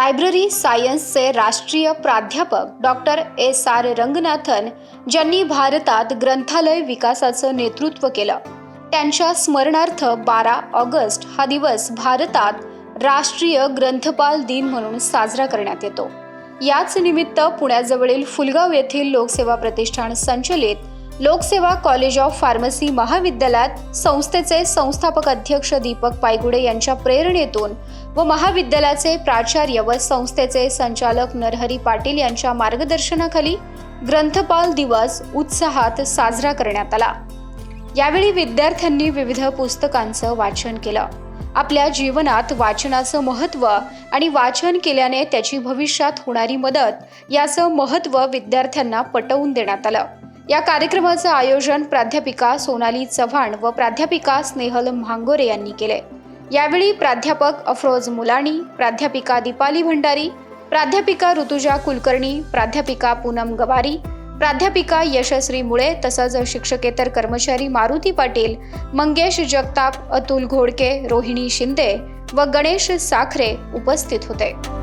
Library सायन्सचे राष्ट्रीय प्राध्यापक doctor S R Ranganathan ज्यांनी भारतात ग्रंथालय विकासाचं नेतृत्व केलं. त्यांच्या स्मरणार्थ बारा ऑगस्ट हा दिवस भारतात राष्ट्रीय ग्रंथपाल दिन म्हणून साजरा करण्यात येतो. याच निमित्त पुण्याजवळील फुलगाव येथील लोकसेवा प्रतिष्ठान संचलित लोकसेवा कॉलेज ऑफ फार्मसी महाविद्यालयात संस्थेचे संस्थापक अध्यक्ष दीपक पायगुडे यांच्या प्रेरणेतून व महाविद्यालयाचे प्राचार्य व संस्थेचे संचालक नरहरी पाटील यांच्या मार्गदर्शनाखाली ग्रंथपाल दिवस उत्साहात साजरा करण्यात आला. यावेळी विद्यार्थ्यांनी विविध पुस्तकांचं वाचन केलं. आपल्या जीवनात वाचनाचं महत्त्व आणि वाचन केल्याने त्याची भविष्यात होणारी मदत याचं महत्त्व विद्यार्थ्यांना पटवून देण्यात आलं. या कार्यक्रमाचं आयोजन प्राध्यापिका सोनाली चव्हाण व प्राध्यापिका स्नेहल म्हांगोरे यांनी केले. यावेळी प्राध्यापक अफरोज मुलाणी प्राध्यापिका दीपाली भंडारी प्राध्यापिका ऋतुजा कुलकर्णी प्राध्यापिका पूनम गवारी प्राध्यापिका यशश्री मुळे तसंच शिक्षकेतर कर्मचारी मारुती पाटील मंगेश जगताप अतुल घोडके रोहिणी शिंदे व गणेश साखरे उपस्थित होते.